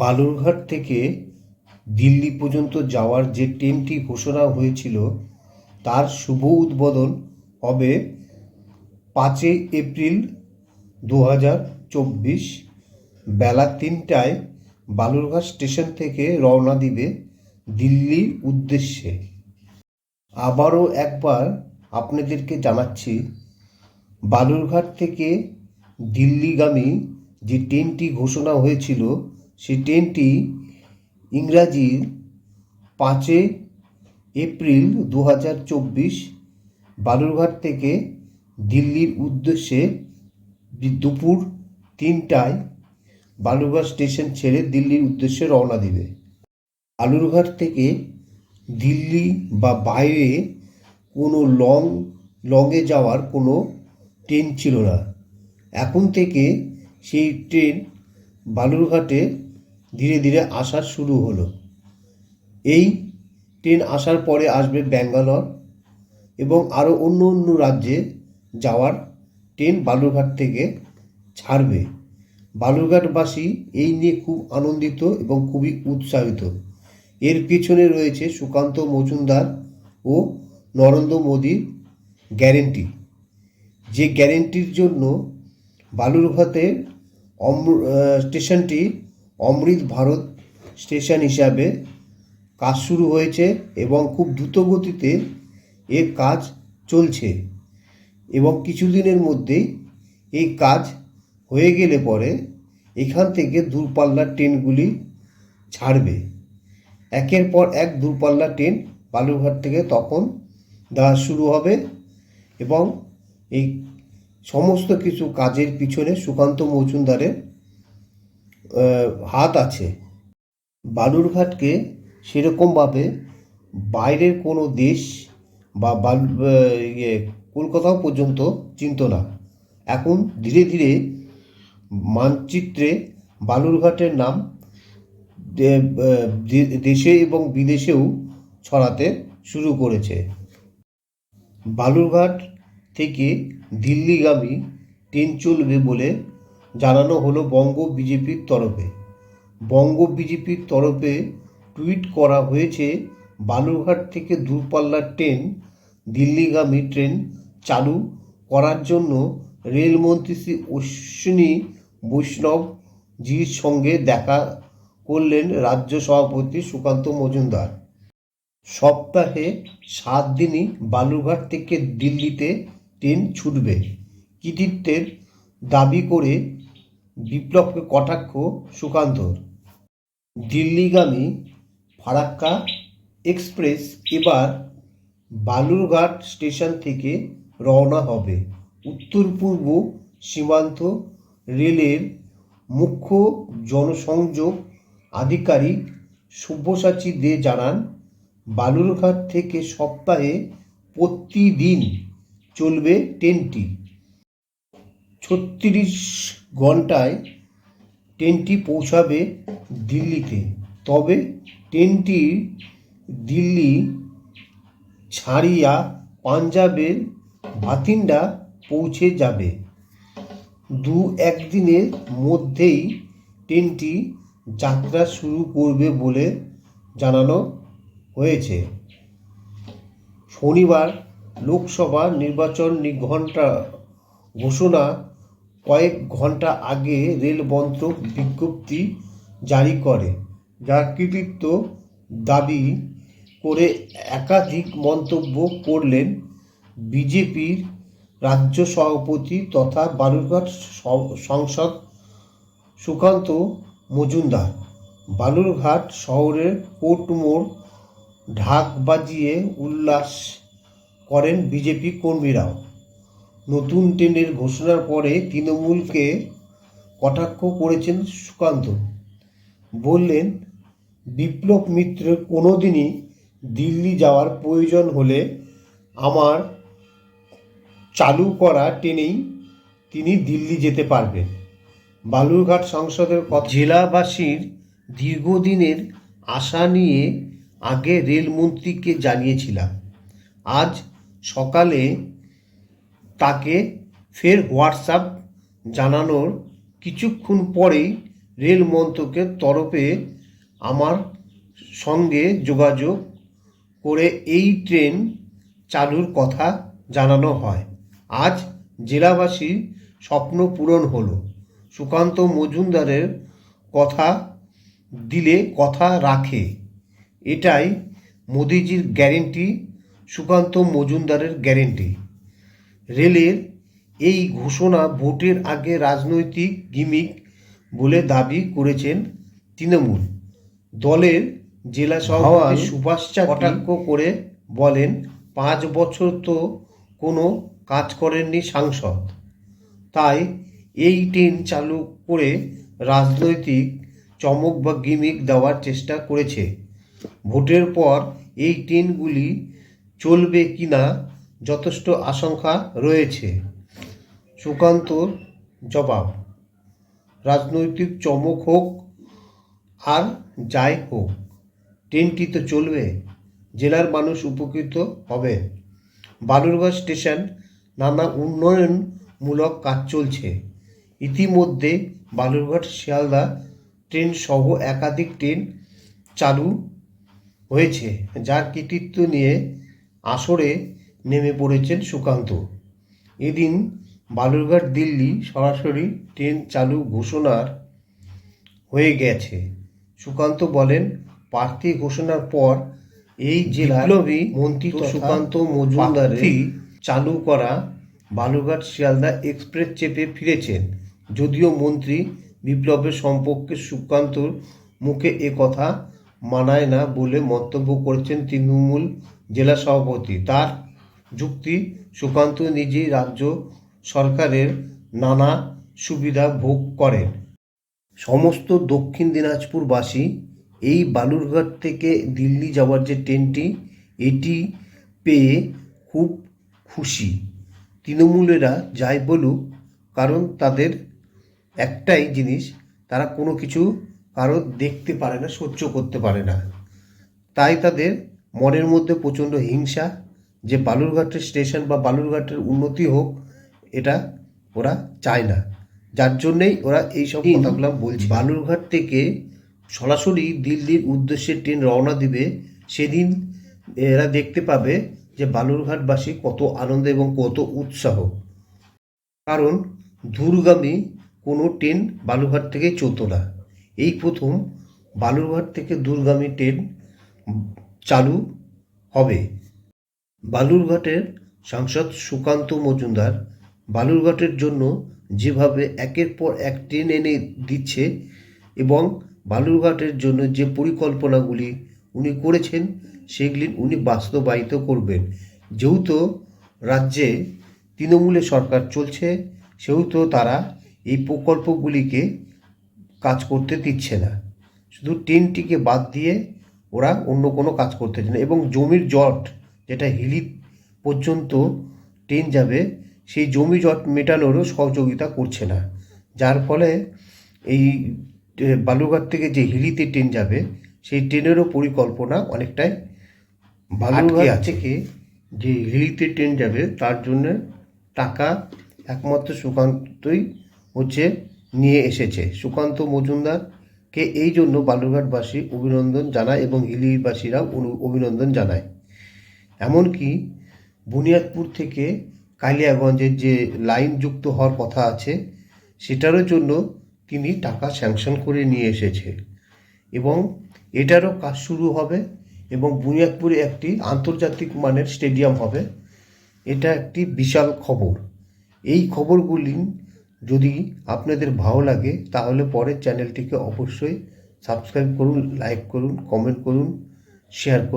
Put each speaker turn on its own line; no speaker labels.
বালুরঘাট থেকে দিল্লি পর্যন্ত যাওয়ার যে ট্রেনটি ঘোষণা হয়েছিল, তার শুভ উদ্বোধন হবে পাঁচই এপ্রিল দু হাজার চব্বিশ বেলা তিনটায় বালুরঘাট স্টেশন থেকে রওনা দিবে দিল্লির উদ্দেশ্যে। আবারও একবার আপনাদেরকে জানাচ্ছি, বালুরঘাট থেকে দিল্লিগামী যে ট্রেনটি ঘোষণা হয়েছিল সেই ট্রেনটি ইংরাজির পাঁচই এপ্রিল দু হাজার চব্বিশ বালুরঘাট থেকে দিল্লির উদ্দেশ্যে দুপুর তিনটায় বালুরঘাট স্টেশন ছেড়ে দিল্লির উদ্দেশ্যে রওনা দিবে। বালুরঘাট থেকে দিল্লি বা বাইরে কোনো লং লংয়ে যাওয়ার কোনো ট্রেন ছিল না। এখন থেকে সেই ট্রেন বালুরঘাটে ধীরে ধীরে আসা শুরু হলো। এই ট্রেন আসার পরে আসবে ব্যাঙ্গালোর এবং আরও অন্য অন্য রাজ্যে যাওয়ার ট্রেন বালুরঘাট থেকে ছাড়বে। বালুরঘাটবাসী এই নিয়ে খুব আনন্দিত এবং খুবই উৎসাহিত। এর পিছনে রয়েছে সুকান্ত মজুমদার ও নরেন্দ্র মোদীর গ্যারেন্টি। যে গ্যারেন্টির জন্য বালুরঘাটের অমৃ স্টেশনটি অমৃত ভারত স্টেশন হিসাবে কাজ শুরু হয়েছে এবং খুব দ্রুত গতিতে এর কাজ চলছে। এবং কিছুদিনের মধ্যেই এই কাজ হয়ে গেলে পরে এখান থেকে দূরপাল্লার ট্রেনগুলি ছাড়বে। একের পর এক দূরপাল্লা ট্রেন বালুরঘাট থেকে তখন দেওয়া শুরু হবে এবং এই সমস্ত কিছু কাজের পিছনে সুকান্ত মজুমদারের হাত আছে। বালুরঘাটকে সেরকমভাবে বাইরের কোনো দেশ বা বালু ইয়ে কলকাতাও পর্যন্ত চিনত না। এখন ধীরে ধীরে মানচিত্রে বালুরঘাটের নাম দেশে এবং বিদেশেও ছড়াতে শুরু করেছে। বালুরঘাট থেকে দিল্লিগামী ট্রেন চলবে বলে জানানো হলো বঙ্গ বিজেপির তরফে। বঙ্গ বিজেপির তরফে টুইট করা হয়েছে, বালুরঘাট থেকে দূরপাল্লার ট্রেন, দিল্লিগামী ট্রেন চালু করার জন্য রেলমন্ত্রী শ্রী অশ্বিনী বৈষ্ণবজির সঙ্গে দেখা করলেন রাজ্য সভাপতি সুকান্ত মজুমদার। সপ্তাহে সাত দিনই বালুরঘাট থেকে দিল্লিতে ট্রেন ছুটবে। কৃতিত্বের দাবি করে বিপ্লবকে কটাক্ষ সুকান্তর। দিল্লিগামী ফারাক্কা এক্সপ্রেস এবার বালুরঘাট স্টেশন থেকে রওনা হবে। উত্তর পূর্ব সীমান্ত রেলের মুখ্য জনসংযোগ আধিকারিক সব্যসাচী দে জানান, বালুরঘাট থেকে সপ্তাহে প্রতিদিন চলবে ট্রেনটি। ছত্রিশ ঘন্টায় ট্রেনটি পৌঁছাবে দিল্লিতে। তবে ট্রেনটি দিল্লি, ছাড়িয়া পাঞ্জাবের বাথিন্ডা পৌঁছে যাবে। দু একদিনের মধ্যেই ট্রেনটি যাত্রা শুরু করবে বলে জানানো হয়েছে। শনিবার লোকসভা নির্বাচন নি- ঘণ্টা ঘোষণা কয়েক ঘণ্টা আগে রেল মন্ত্রক বিজ্ঞপ্তি জারি করে, যার কৃতিত্ব দাবি করে একাধিক মন্তব্য করলেন বিজেপির রাজ্য সভাপতি তথা বালুরঘাট সংসদ সুকান্ত মজুমদার। বালুরঘাট শহরের কোর্টমোড় ঢাক বাজিয়ে উল্লাস করেন বিজেপি কর্মীরাও। নতুন ট্রেনের ঘোষণার পরে তৃণমূলকে কটাক্ষ করেছেন সুকান্ত। বললেন, বিপ্লব মিত্র কোনোদিনই দিল্লি যাওয়ার প্রয়োজন হলে আমার চালু করা ট্রেনেই তিনি দিল্লি যেতে পারবেন। বালুরঘাট সংসদের জেলাবাসীর দীর্ঘদিনের আশা নিয়ে আগে রেলমন্ত্রীকে জানিয়েছিলাম। আজ সকালে তাকে ফের হোয়াটসঅ্যাপ জানানোর কিছুক্ষণ পরেই রেল মন্ত্রকের তরফে আমার সঙ্গে যোগাযোগ করে এই ট্রেন চালুর কথা জানানো হয়। আজ জেলাবাসীর স্বপ্ন পূরণ হলো। সুকান্ত মজুমদারের কথা দিলে কথা রাখে। এটাই মোদিজির গ্যারেন্টি, সুকান্ত মজুমদারের গ্যারেন্টি। রেলের এই ঘোষণা ভোটের আগে রাজনৈতিক গিমিক বলে দাবি করেছেন তৃণমূল। দলের জেলা সভাপতি সুভাষ চাকরি কটাক্ষ করে বলেন পাঁচ বছর তো কোনো কাজ করেননি সাংসদ। তাই এই ট্রেন চালু করে রাজনৈতিক চমক বা গিমিক দেওয়ার চেষ্টা করেছে। ভোটের পর এই ট্রেনগুলি চলবে কিনা যথেষ্ট আশঙ্কা রয়েছে। সুকান্তর জবাব, রাজনৈতিক চমক হোক আর যাই হোক, ট্রেনটি তো চলবে, জেলার মানুষ উপকৃত হবে। বালুরঘাট স্টেশন নানা উন্নয়নমূলক কাজ চলছে। ইতিমধ্যে বালুরঘাট, শিয়ালদা ট্রেন সহ একাধিক ট্রেন চালু হয়েছে, যার কৃতিত্ব নিয়ে আসরে নেমে পড়েছেন সুকান্ত। এদিন বালুরঘাট দিল্লি সরাসরি ট্রেন চালু ঘোষণার হয়ে গেছে। সুকান্ত বলেন প্রার্থী ঘোষণার পর এই জেলার মন্ত্রী সুকান্ত মজুমদারের চালু করা বালুরঘাট শিয়ালদা এক্সপ্রেস চেপে ফিরেছেন। যদিও মন্ত্রী বিপ্লবের সম্পর্কে সুকান্তর মুখে এ কথা মানায় না বলে মন্তব্য করেছেন তৃণমূল জেলা সভাপতি। তার যুক্তি, সুকান্ত নিজেই রাজ্য সরকারের নানা সুবিধা ভোগ করেন। সমস্ত দক্ষিণ দিনাজপুরবাসী এই বালুরঘাট থেকে দিল্লি যাওয়ার যে ট্রেনটি, এটি পেয়ে খুব খুশি। তৃণমূলেরা যাই বলুক, কারণ তাদের একটাই জিনিস, তারা কোনো কিছু কারও দেখতে পারে না, সহ্য করতে পারে না। তাই তাদের মনের মধ্যে প্রচণ্ড হিংসা যে বালুরঘাটের স্টেশন বা বালুরঘাটের উন্নতি হোক এটা ওরা চায় না। যার জন্যেই ওরা এই সব কথাগুলো বলছে। বালুরঘাট থেকে সরাসরি দিল্লির উদ্দেশ্যে ট্রেন রওনা দিবে সেদিন এরা দেখতে পাবে যে বালুরঘাটবাসী কত আনন্দ এবং কত উৎসাহ। কারণ দূরগামী কোনো ট্রেন বালুরঘাট থেকে চলতো না। এই প্রথম বালুরঘাট থেকে দূরগামী ট্রেন চালু হবে। বালুরঘাটের সাংসদ সুকান্ত মজুমদার বালুরঘাটের জন্য যেভাবে একের পর এক ট্রেন এনে দিচ্ছে এবং বালুরঘাটের জন্য যে পরিকল্পনাগুলি উনি করেছেন, সেগুলি উনি বাস্তবায়িত করবেন। যেহেতু রাজ্যে তৃণমূলের সরকার চলছে, সেহেতু তারা এই প্রকল্পগুলিকে কাজ করতে দিচ্ছে না। শুধু ট্রেনটিকে বাদ দিয়ে ওরা অন্য কোনো কাজ করতে চায় না এবং জমির জট যেটা হিলি পর্যন্ত ট্রেন যাবে সেই জমি জট মেটানোরও সহযোগিতা করছে না। যার ফলে এই বালুরঘাট থেকে যে হিলিতে ট্রেন যাবে সেই ট্রেনেরও পরিকল্পনা অনেকটাই বালুরঘাট থেকে যে হিলিতে ট্রেন যাবে তার জন্য টাকা একমাত্র সুকান্তই হচ্ছে নিয়ে এসেছে। সুকান্ত মজুমদারকে এই জন্য বালুরঘাটবাসী অভিনন্দন জানায় এবং হিলিবাসীরাও অভিনন্দন জানায়। এমনকি বুনিয়াদপুর থেকে কালিয়াগঞ্জের যে লাইন যুক্ত হওয়ার কথা আছে, সেটারও জন্য তিনি টাকা স্যাংশন করে নিয়ে এসেছে। এবং এটারও কাজ শুরু হবে এবং বুনিয়াদপুরে একটি আন্তর্জাতিক মানের স্টেডিয়াম হবে। এটা একটি বিশাল খবর। এই খবরগুলি যদি আপনাদের ভালো লাগে, তাহলে পরের চ্যানেলটিকে অবশ্যই সাবস্ক্রাইব করুন, লাইক করুন, কমেন্ট করুন, শেয়ার করুন।